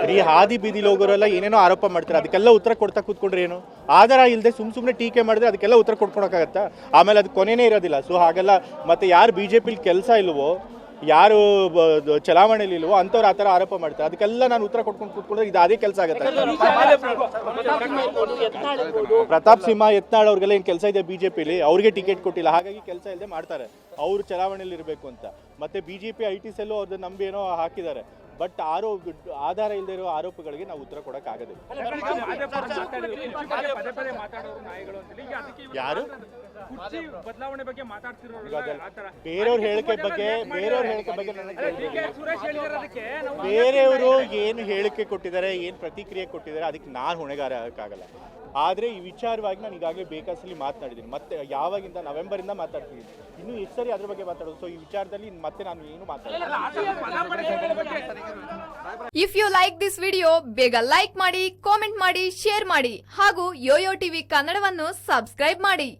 ಬರೀ ಹಾದಿ ಬೀದಿಲಿ ಹೋಗೋರೆಲ್ಲ ಏನೇನೋ ಆರೋಪ ಮಾಡ್ತಾರೆ? ಅದಕ್ಕೆಲ್ಲ ಉತ್ತರ ಕೊಡ್ತಾ ಕೂತ್ಕೊಂಡ್ರೆ ಏನು? ಆಧಾರ ಇಲ್ಲದೆ ಸುಮ್ ಸುಮ್ಮನೆ ಟೀಕೆ ಮಾಡಿದ್ರೆ ಅದಕ್ಕೆಲ್ಲ ಉತ್ತರ ಕೊಡ್ಕೊಳಕ್ಕಾಗತ್ತಾ ಆಮೇಲೆ ಅದು ಕೊನೆನೇ ಇರೋದಿಲ್ಲ. ಸೊ ಹಾಗೆಲ್ಲ ಮತ್ತೆ ಯಾರು ಬಿ ಜೆ ಕೆಲಸ ಇಲ್ವೋ ಯಾರು ಚಲಾವಣೆಯಲ್ಲಿ ಇಲ್ವೋ ಅಂಥವ್ರು ಆ ಥರ ಆರೋಪ ಮಾಡ್ತಾರೆ. ಅದಕ್ಕೆಲ್ಲ ನಾನು ಉತ್ತರ ಕೊಟ್ಕೊಂಡು ಕೂತ್ಕೊಂಡ್ರೆ ಇದು ಅದೇ ಕೆಲಸ ಆಗುತ್ತೆ. ಪ್ರತಾಪ್ ಸಿಂಹ ಯತ್ನಾಳ್ ಅವ್ರಿಗೆಲ್ಲ ಏನು ಕೆಲಸ ಇದೆ ಬಿಜೆಪಿಲಿ? ಅವ್ರಿಗೆ ಟಿಕೆಟ್ ಕೊಟ್ಟಿಲ್ಲ. ಹಾಗಾಗಿ ಕೆಲಸ ಇಲ್ಲದೆ ಮಾಡ್ತಾರೆ. ಅವರು ಚಲಾವಣೆಯಲ್ಲಿ ಇರಬೇಕು ಅಂತ. ಮತ್ತೆ ಬಿಜೆಪಿ ಐ ಟಿ ಸೆಲ್ಲು ಅವ್ರದ್ದು ನಂಬಿ ಏನೋ ಹಾಕಿದ್ದಾರೆ. ಬಟ್ ಆರೋ ಆಧಾರ ಇಲ್ಲದೆ ಇರೋ ಆರೋಪಗಳಿಗೆ ನಾವು ಉತ್ತರ ಕೊಡಕ್ ಆಗೋದಿಲ್ಲ. ಪದೇ ಪದೇ ಮಾತಾಡೋರು ನಾಯಿಗಳು ಅಂತೇಳಿ ಈಗ ಅದಕ್ಕೆ ಇವ್ರು ಯಾರು? ಬದಲಾವಣೆ ಬಗ್ಗೆ ಬೇರೆಯವ್ರ ಹೇಳಿಕೆ ಬಗ್ಗೆ ಬೇರೆಯವ್ರ ಹೇಳಿಕೆ ಬಗ್ಗೆ ನನಗೆ ಡಿ ಸುರೇಶ್ ಹೇಳಿರೋದಕ್ಕೆ ನಾವು ಬೇರೆಯವರು ಏನು ಹೇಳಿಕೆ ಕೊಟ್ಟಿದ್ದಾರೆ ಏನು ಪ್ರತಿಕ್ರಿಯೆ ಕೊಟ್ಟಿದ್ದಾರೆ ಅದಕ್ಕೆ ನಾನು ಹೊಣೆಗಾರ ಆಗಕ್ಕಾಗಲ್ಲ ಆದರೆ ಈ ವಿಚಾರವಾಗಿ ನಾನು ಈಗಾಗಲೇ ಬೇಕಾಸಲ್ಲಿ ಮಾತನಾಡಿದ್ದೀನಿ. ಮತ್ತೆ ಯಾವಾಗಿಂದ ನವೆಂಬರಿಂದ ಮಾತಾಡ್ತೀನಿ. ಇನ್ನೂ ಎಷ್ಟು ಸರಿ ಅದ್ರ ಬಗ್ಗೆ ಮಾತಾಡೋದು? ಸೊ ಈ ವಿಚಾರದಲ್ಲಿ ಮತ್ತೆ ನಾನು ಏನು ಮಾತಾಡಲ್ಲ if you like this video ಬೇಗ ಲೈಕ್ ಮಾಡಿ ಕಾಮೆಂಟ್ ಮಾಡಿ ಶೇರ್ ಮಾಡಿ ಹಾಗೂ ಯೋಯೋ ಟಿವಿ ಕನ್ನಡವನ್ನು ಸಬ್ಸ್ಕ್ರೈಬ್ ಮಾಡಿ.